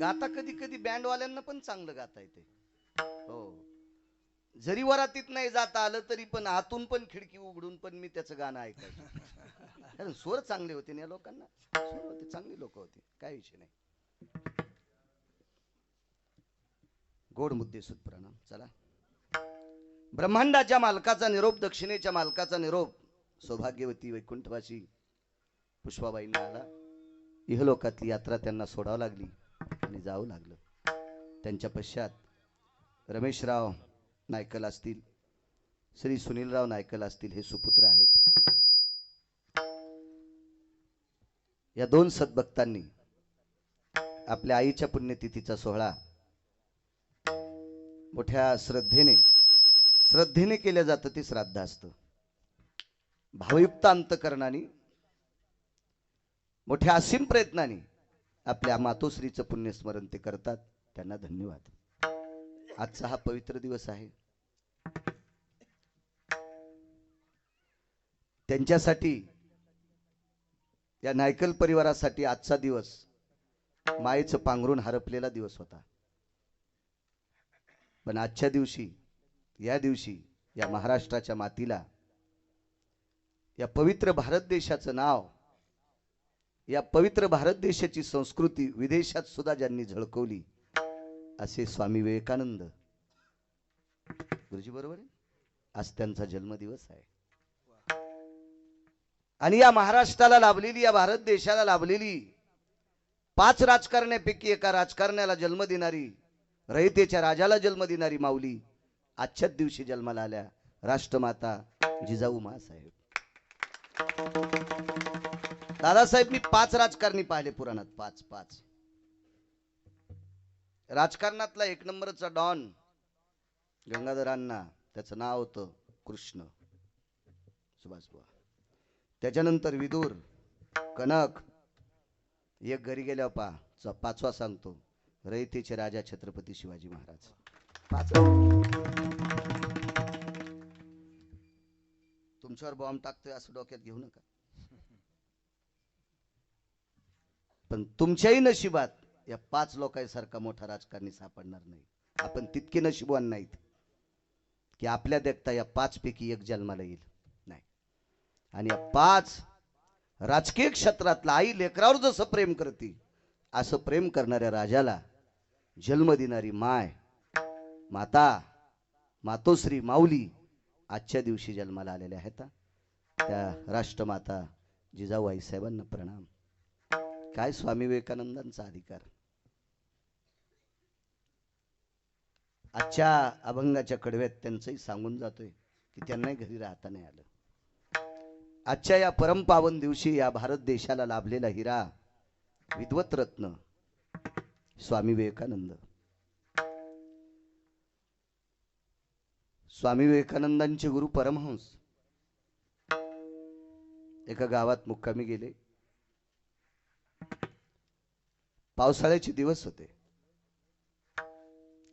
गाता कधी कधी बँडवाल्यांना पण चांगलं गाता येते. हो. जरी वरातीत नाही जाता आलं तरी पण आतून पण खिडकी उघडून पण मी त्याचं गाणं ऐकायचं. कारण स्वर चांगले होते ना या लोकांना. स्वर होते चांगली लोक होती. काय विषय नाही. गोड मुद्दे सुतप्रणाम चला. ब्रह्मांडाच्या मालकाचा निरोप दक्षिणेच्या मालकाचा निरोप. सौभाग्यवती वैकुंठवासी पुष्पाबाईंना आला. इहलोकातली यात्रा त्यांना सोडावं लागली. जाऊ लागलं. त्यांच्या पश्चात रमेशराव नायकल असतील श्री सुनीलराव नायकल असतील हे सुपुत्र आहेत. या दोन सद्भक्तांनी आपल्या आईच्या पुण्यतिथीचा सोहळा मोठ्या श्रद्धेने श्रद्धेने केलं जातं ते श्राद्ध असतं. भावयुक्त अंतकरणाने मोठ्या असीम प्रयत्नाने आपल्या मातोश्रीचं पुण्यस्मरण ते करतात. त्यांना धन्यवाद. आजचा हा पवित्र दिवस आहे. त्यांच्यासाठी या नायकल परिवारासाठी आजचा दिवस मायेचं पांघरून हरपलेला दिवस होता. पण आजच्या दिवशी या दिवशी या महाराष्ट्राच्या मातीला या पवित्र भारत देशाचं नाव या पवित्र भारत देशाची संस्कृती विदेशात सुद्धा ज्यांनी झळकवली असे स्वामी विवेकानंद. गुरुजी बरोबर आहे? आज त्यांचा जन्मदिवस आहे. आणि या महाराष्ट्राला लाभलेली या भारत देशाला लाभलेली पाच राजकारण्यापैकी एका राजकारण्याला जन्म देणारी रहितेच्या राजाला जन्म देणारी माऊली आजच्याच दिवशी जन्माला आल्या राष्ट्रमाता जिजाऊ मासाहेब दादासाहेब मी पाच राजकारणी पाहिले पुराणात. पाच पाच. राजकारणातला एक नंबरचा डॉन गंगाधरांना त्याचं नाव होतं कृष्ण. सुभाष बुवा. त्याच्यानंतर विदूर कनक एक घरी गेल्या पा पाचवा सांगतो रयतेचे राजा छत्रपती शिवाजी महाराज. तुमच्यावर बॉम्ब टाकतोय असं डोक्यात घेऊ नका. पण तुमच्याही नशिबात या पाच लोकांसारखा मोठा राजकारणी सापडणार नाही. आपण तितके नशिबवान नाहीत की आपल्या देखता या पाच पैकी एक जन्माला येईल. नाही. आणि या पाच राजकीय क्षेत्रातला आई लेकरावर जसं प्रेम करते असं प्रेम करणाऱ्या राजाला जन्म देणारी माय माता मातोश्री माऊली आजच्या दिवशी जन्माला आलेल्या आहेत. त्या राष्ट्रमाता जिजाऊ आई साहेबांना प्रणाम. काय स्वामी विवेकानंदांचा अधिकार? आजच्या अभंगाच्या कडव्यात त्यांचंही सांगून जातोय की त्यांनाही घरी राहता नाही आलं. आजच्या या परमपावन दिवशी या भारत देशाला लाभलेला हिरा विद्वत रत्न स्वामी विवेकानंद. स्वामी विवेकानंदांचे गुरु परमहंस. एका गावात मुक्कामी गेले. पावसाळ्याचे दिवस होते.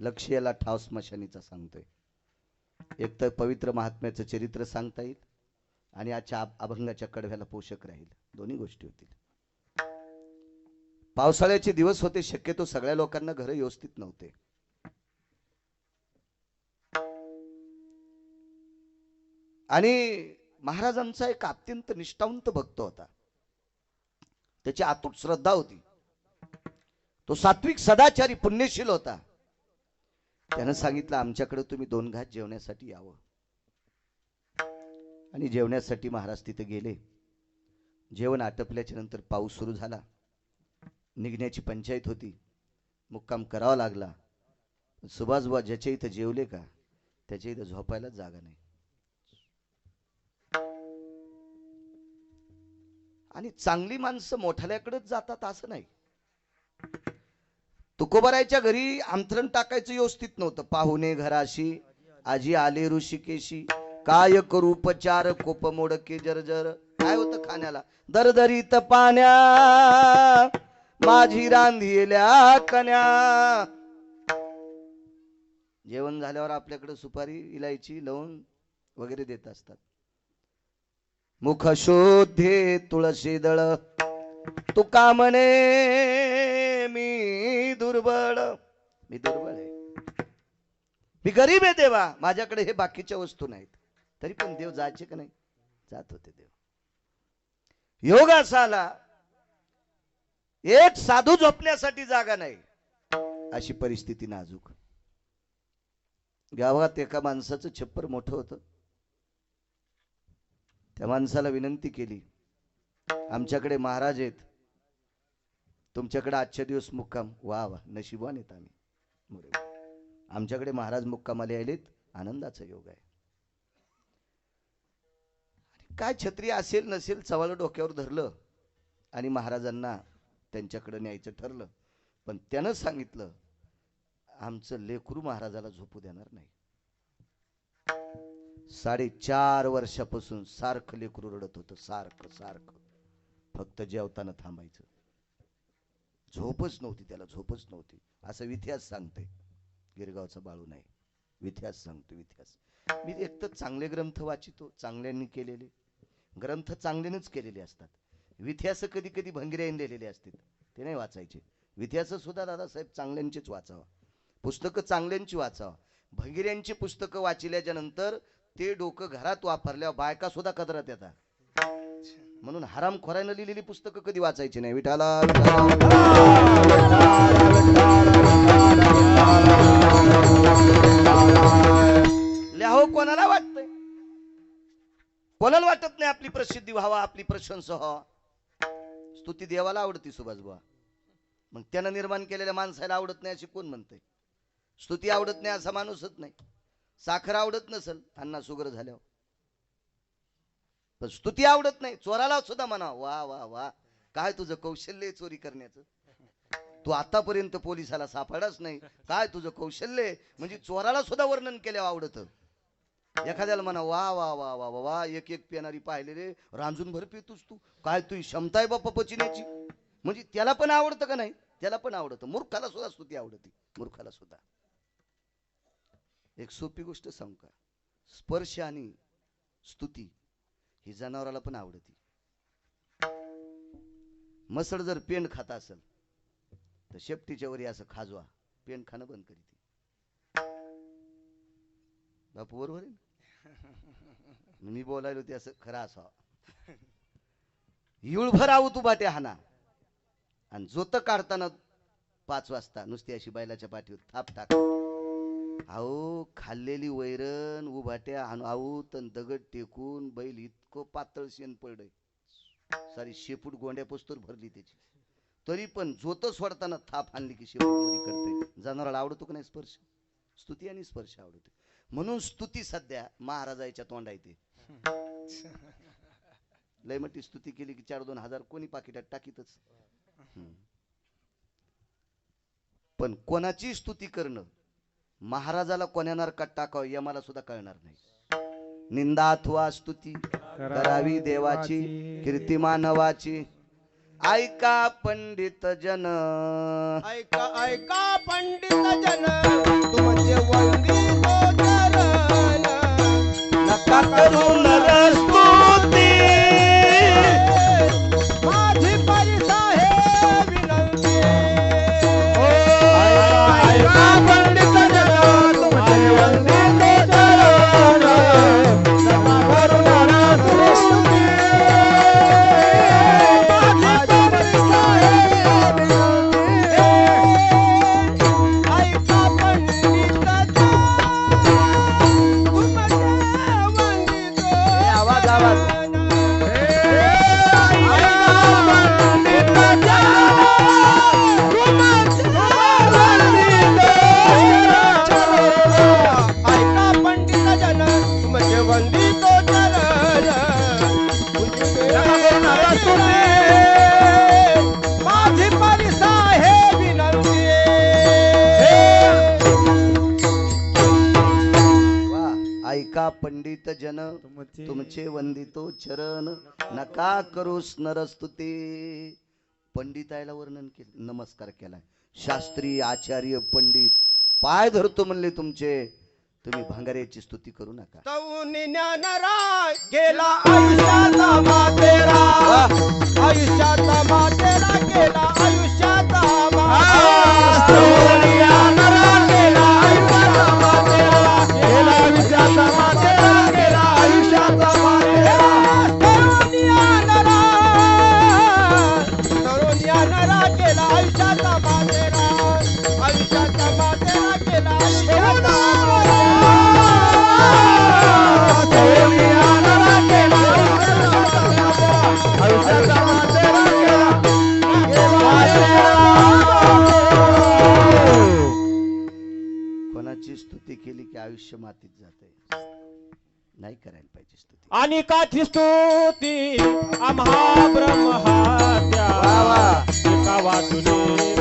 लक्ष याला ठाव स्मशानीचा सांगतोय. एक तर पवित्र महात्म्याचं चरित्र सांगता येईल आणि आजच्या अभंगाच्या कडव्याला पोषक राहील. दोन्ही गोष्टी होतील. पावसाळ्याचे दिवस होते शक्यतो सगळ्या लोकांना घर व्यवस्थित नव्हते. आणि महाराजांचा एक अत्यंत निष्ठावंत भक्त होता. त्याची आतूट श्रद्धा होती. तो सात्विक सदाचारी पुण्यशील होता. त्यानं सांगितलं आमच्याकडे तुम्ही दोन घात जेवण्यासाठी यावं. आणि जेवण्यासाठी महाराज तिथे गेले. जेवण आटपल्याच्या नंतर पाऊस सुरू झाला. निघण्याची पंचायत होती. मुक्काम करावा लागला. सुभाषबा ज्याच्या इथं जेवले का त्याच्या इथं झोपायला जागा नाही. आणि चांगली माणसं मोठाल्याकडेच जातात असं नाही. तुकोबारायच्या घरी आमंत्रण टाकायचं व्यवस्थित नव्हतं. पाहुणे घराशी आजी आले ऋषिकेशी. काय करू उपचार कोप मोडके जर्जर. काय होतं खाण्याला? दरदरीत पाण्या माझी रांधिल्या कन्या जेवण झाल्यावर आपल्याकडे सुपारी इलायची लवंग वगैरे देत असतात. मुख शोधे तुळशी दळ. तुका म्हणे दुर्बळ. मी दुर्बळ आहे. मी गरीब आहे देवा. माझ्याकडे हे बाकीच्या वस्तू नाहीत. तरी पण देव जायचे का नाही? जात होते देव. योग असा आला एक साधू झोपण्यासाठी जागा नाही. अशी परिस्थिती नाजूक. गावात एका माणसाचं छप्पर मोठं होतं. त्या माणसाला विनंती केली आमच्याकडे महाराज आहेत. तुमच्याकडे आजच्या दिवस मुक्काम वा वा नशिबवान येत आम्ही. मोरे आमच्याकडे महाराज मुक्कामाला आलेत आनंदाचा योग आहे. काय छत्री असेल नसेल सवाल डोक्यावर धरलं आणि महाराजांना त्यांच्याकडे न्यायचं ठरलं. पण त्यानं सांगितलं आमचं लेकरू महाराजाला झोपू देणार नाही. साडेचार वर्षापासून सारखं लेकरू रडत होतं सारखं सारखं. फक्त जेवताना थांबायचं. झोपच नव्हती त्याला झोपच नव्हती. असं इतिहास सांगते गिरगावचा बाळू नाही. इतिहास सांगतो इतिहास मी एक तर चांगले ग्रंथ वाचितो चांगल्यांनी केलेले. ग्रंथ चांगल्यानेच केलेले असतात. इतिहास कधी कधी भंगिऱ्याने लिहिलेले असतात. ते नाही वाचायचे. इतिहास सुद्धा दादासाहेब चांगल्यांचेच वाचावा. पुस्तकं चांगल्यांची वाचावा. भंगिऱ्यांची पुस्तकं वाचल्याच्या नंतर ते डोकं घरात वापरल्या बायका सुद्धा कदरात येतात. म्हणून हराम खोऱ्यानं लिहिलेली पुस्तकं कधी वाचायची नाही? विठाला ल्याहो कोणाला वाटतंय? कोणाला वाटत नाही आपली प्रसिद्धी व्हावा आपली प्रशंसा व्हावा स्तुती देवाला आवडती सुभाष बुवा. मग त्यानं निर्माण केलेल्या माणसाला आवडत नाही अशी कोण म्हणते स्तुती आवडत नाही असा माणूसच नाही. साखर आवडत नसल त्यांना सुगर झाल्यावर. पण स्तुती आवडत नाही. चोराला सुद्धा म्हणा वा वा वा काय तुझं कौशल्य चोरी करण्याचं? तू आतापर्यंत पोलिसाला सापडाच नाही. काय तुझं कौशल्य आहे? म्हणजे चोराला सुद्धा वर्णन केल्यावर आवडत. एखाद्याला म्हणा वा वा वा वा वा वा एक एक पेनारी पाहिले रे रांजून भर पितोस तू. काय तुझी क्षमता आहे बाप्पा पचिण्याची? म्हणजे त्याला पण आवडतं का नाही? त्याला पण आवडतं. मूर्खाला सुद्धा स्तुती आवडते. मूर्खाला सुद्धा. एक सोपी गोष्ट सांगू का? स्पर्श आणि स्तुती. ही जनावराला पण आवडती. मसड जर पेंड खात असेल तर शेपटीच्या वरी असं खाजवा पेंड खाणं बंद करीत बापू बरोबर आहे? मी बोलायलो ते असं खरं असावं. युळभर आऊ तू बाटे हाना. आणि जोत काढताना पाच वाजता नुसती अशी बैलाच्या पाठीवर थाप टाक. अहो खाल्लेली वैरण उभाट्या आहोत आणि दगड टेकून बैल इतकं पातळ शेण पडलंय. सारी शेपूट गोंड्या पोस्तूर भरली त्याची. तरी पण जोत सोडताना थाप आणली की शेपूट करते जनावराला आवडतो का नाही स्पर्श? स्तुती आणि स्पर्श आवडतो म्हणून स्तुती सध्या महाराजाच्या तोंडा येते. लय मोठी स्तुती केली की चार दोन हजार कोणी पाकिटात टाकीतच. पण कोणाची स्तुती करणं महाराजाला कोण्या नरकात टाकावं या मला सुद्धा कळणार नाही. निंदा अथवा स्तुती करावी देवाची कीर्ती मानवाची. ऐका पंडित जन. ऐका ऐका पंडित जन. तुमचे चरण नका करू नर स्तुती पंडित जन तुमचे वंदितो चरण नका करू नरस्तुती. पंडितायला वर्णन केलं नमस्कार केलाय. शास्त्री आचार्य पंडित पाय धरतो म्हणले तुमचे. तुम्ही भांगाऱ्याची स्तुती करू नका. ज्ञानराय गेला आयुष्याचा मातेरा आयुष्याचा मातेरा गेला आयुष्याचा मातेरा आयुष्य मातीत जाते नाही करायला पाहिजे स्तुती. आणि काची स्तुती आम्हा ब्रह्मात्या वा वा. एका वाचुने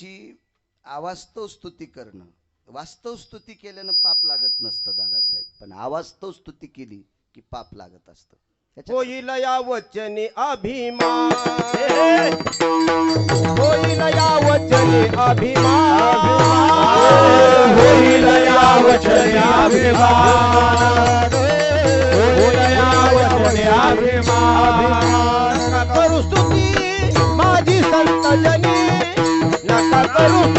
त्याची अवास्तव स्तुती करणं. वास्तव स्तुती केल्यानं पाप लागत नसतं दादासाहेब. पण अवास्तव स्तुती केली की पाप लागत असतं. होईल या वचने अभिमान. होईल या वचने अभिमान. होईल या वचने अभिमान. होईल या वचने अभिमान. नका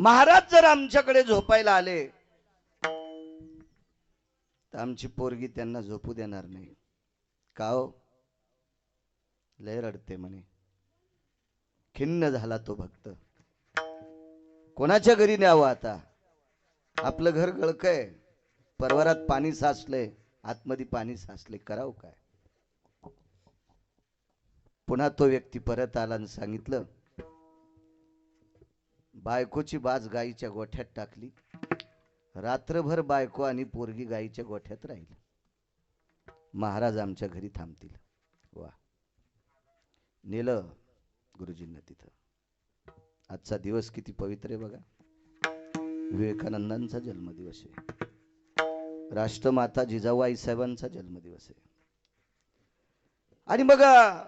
महाराज जर आमच्याकडे झोपायला आले तर आमची पोरगी त्यांना झोपू देणार नाही. का हो? लय रडते म्हणे. खिन्न झाला तो भक्त. कोणाच्या घरी न्यावं आता? आपलं घर गळकय. परवरात पाणी साचलंय. आतमध्ये पाणी साचले करावं काय? पुन्हा तो व्यक्ती परत आला आणि सांगितलं बायकोची बाज गाईच्या गोठ्यात टाकली. रात्रभर बायको आणि पोरगी गाईच्या गोठ्यात राहील. महाराज आमच्या घरी थांबतील. वा. नेलं गुरुजींना तिथं. आजचा दिवस किती पवित्र आहे बघा. विवेकानंदांचा जन्मदिवस आहे. राष्ट्रमाता जिजाऊ आईसाहेबांचा जन्मदिवस आहे. आणि बघा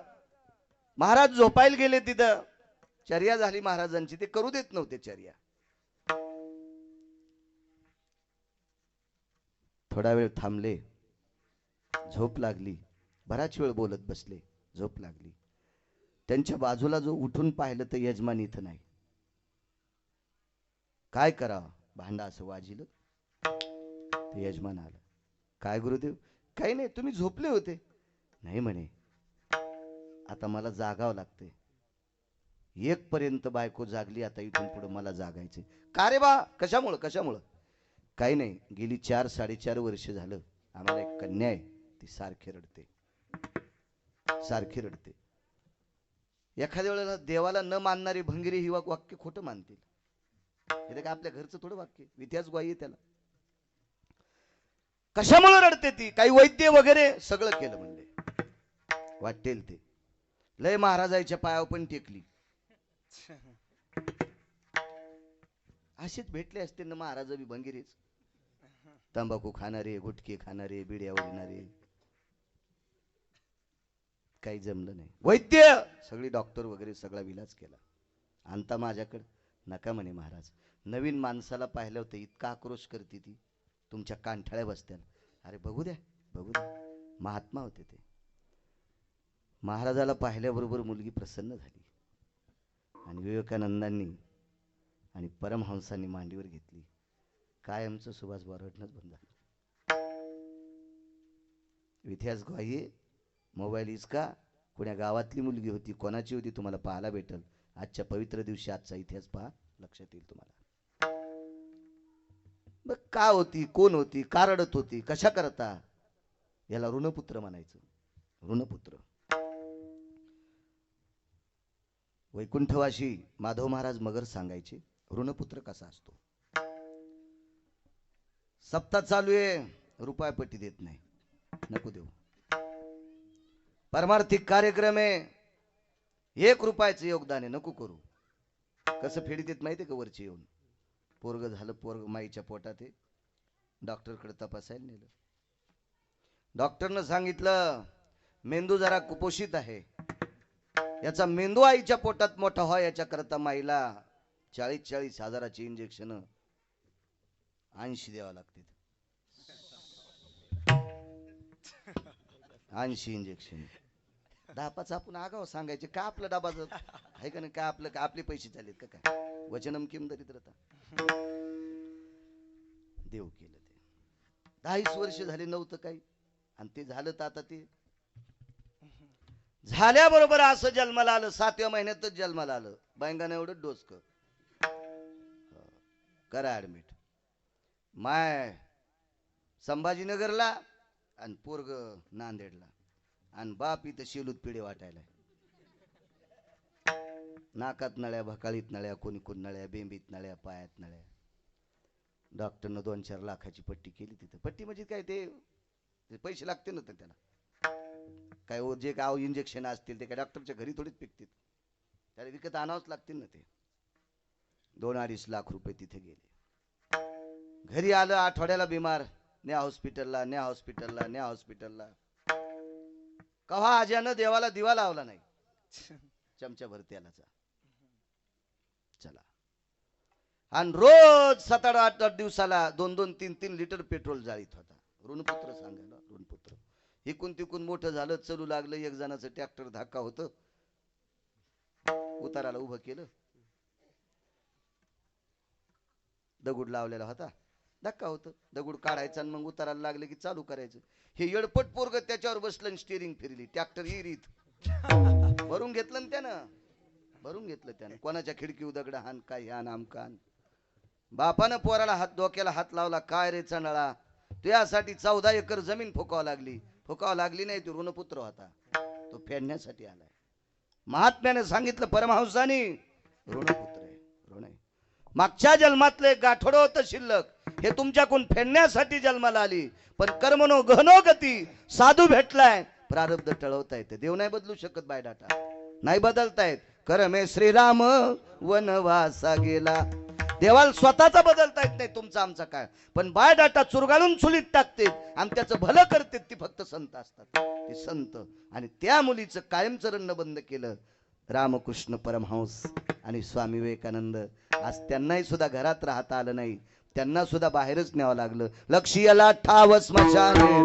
महाराज झोपायला गेले तिथं. चर्या झाली महाराजांची ते करू देत नव्हते चर्या. थोडा वेळ थांबले झोप लागली बराच वेळ बोलत बसले झोप लागली. त्यांच्या बाजूला जो उठून पाहिलं तर यजमान इथं नाही. काय करावं भांडा असं वाजिलं? ते यजमान आलं. काय गुरुदेव? काही नाही तुम्ही झोपले होते. नाही म्हणे आता मला जागावं लागते एक पर्यंत बायको जागली आता इथून पुढे मला जागायचे का रे बा? कशामुळं? कशामुळं? काही नाही. गेली चार साडेचार वर्ष झालं. आम्हाला एक कन्या आहे. ती सारखी रडते. सारखी रडते. एखाद्या वेळेला देवाला न मानणारी भंगिरी ही वाक्य खोटं मानतील. हे काय आपल्या घरचं थोडं वाक्य इतिहास ग्वाही त्याला. कशामुळे रडते ती? काही वैद्य वगैरे सगळं केलं म्हणले. वाटेल ते. लय महाराजाच्या पायावर पण टेकली. असेच भेटले असते ना महाराज बी भंगिरीच तंबाखू खाणारे गुटके खाणारे बिड्या उडणारे काही जमलं नाही. वैद्य! सगळी डॉक्टर वगैरे सगळा विलाज केला. आणता माझ्याकडे? नका म्हणे महाराज. नवीन माणसाला पाहिलं होतं इतका आक्रोश करते ती. तुमच्या कांठाळ्या बसत्या अरे बघू द्या बघू द्या. महात्मा होते ते. महाराजाला पाहिल्याबरोबर मुलगी प्रसन्न झाली. आणि विवेकानंदांनी आणि परमहंसांनी मांडीवर घेतली. कायमचं सुभाष रडणंच बंद झालं. इतिहास ग्वाही मोबाईल मोबाईल इचका कोण्या गावातली मुलगी होती कोणाची होती तुम्हाला पाहायला भेटल? आजच्या पवित्र दिवशी आजचा इतिहास पहा लक्षात येईल तुम्हाला. मग का होती कोण होती का रडत होती कशा करता? याला ऋणपुत्र म्हणायचं. ऋणपुत्र. वैकुंठवाशी माधव महाराज मगर सांगायचे ऋणपुत्र कसा असतो? सप्ताह चालू आहे रुपयापट्टी देत नाही. नको देऊ. परमार्थिक कार्यक्रम आहे एक रुपयाचं योगदान आहे नको करू. कसं फेडीत येत माहितीये का वरची येऊन? पोरग झालं पोरग माईच्या पोटात आहे. डॉक्टरकडे तपासायला नेलं. डॉक्टरनं सांगितलं मेंदू जरा कुपोषित आहे. याचा मेंदू आईच्या पोटात मोठा व्हा याच्याकरता माईला चाळीस चाळीस हजाराची इंजेक्शन ऐंशी द्यावं लागतील ऐंशी इंजेक्शन दहा पाच आपण आगाव सांगायचे का आपलं डबा आहे का नाही? का आपलं का आपले पैसे झालेत का काय? वचनम किम दरिद्रता देव केलं ते. दहावीस वर्ष झाले नव्हतं काही. आणि ते झालं तर आता ते झाल्याबरोबर असं जन्माला आलं सातव्या महिन्यातच जन्माला आलं. बायंगाने एवढं डोसक करा. ऍडमिट माय संभाजीनगरला आणि पोरग नांदेडला. आणि बाप इथं शेलूत पिढे वाटायला नाकात नळ्या भकाळीत नळ्या कोणी कोण नळ्या बेंबीत नळ्या पायात नळ्या. डॉक्टरनं दोन चार लाखाची पट्टी केली तिथं. पट्टी म्हणजे काय ते? ते पैसे लागते ना तर त्याला. काय जे गाव इंजेक्शन असतील ते काय डॉक्टरच्या घरी थोडीच पिकतील. त्याला विकत आणावंच लागतील ना ते. दोन अडीच लाख रुपये तिथे गेले. घरी आलं आठवड्याला बिमार. न्या हॉस्पिटलला न्या हॉस्पिटलला न्या हॉस्पिटलला कव्हा आज्यानं देवाला दिवा लावला नाही. चमचा भर तेलाचा चला. आणि रोज सात आठ आठ दिवसाला दोन दोन तीन तीन लिटर पेट्रोल जाळीत होता. ऋणपुत्र सांगायला ऋणपुत्र. इकून तिकून मोठं झालं चलू लागलं एक जणाचं ट्रॅक्टर धक्का होतं. उताराला उभं केलं. दगड लावलेला होता. धक्का होतं. दगड काढायचा आणि मग उतारायला लागलं की चालू करायचं. हे येडपट पोरग त्याच्यावर बसलं स्टिअरिंग फिरली. ट्रॅक्टर इरीत भरून घेतलं ना त्यानं. भरून घेतलं त्यानं. कोणाच्या खिडकी दगड हान काय हान आमकान बापानं पोराला हात डोक्याला हात लावला. काय रे चंडाळा? तुझ्यासाठी चौदा एकर जमीन फुकावं लागली. फुकावं लागली नाही तो ऋणपुत्र होता. तो फेडण्यासाठी आलाय. महात्म्याने सांगितलं परमहंसानी ऋणपुत्र आहे ऋण आहे. मागच्या जन्मातलं एक गाठोडं होतं शिल्लक. हे तुमच्याकडून फेडण्यासाठी जन्माला आली. पण कर्मनो गहनो गती साधू भेटलाय. प्रारब्ध टळवता येते देव नाही बदलू शकत बायडाटा नाही बदलतायत. कर्मे श्रीराम वनवासा गेला. देवाला स्वतःचा बदलता येत नाही तुमचा आमचा काय? पण बायडाटा चुरगाळून चुलीत टाकते आणि त्याचं भलं करते ती फक्त संत असतात. ते संत. आणि त्या मुलीचं कायमचं बंद केलं रामकृष्ण परमहंस आणि स्वामी विवेकानंद. आज त्यांनाही सुद्धा घरात राहता आलं नाही. त्यांना सुद्धा बाहेरच न्यावं लागलं. लक्ष्याला ठाव स्मशाने.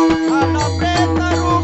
आला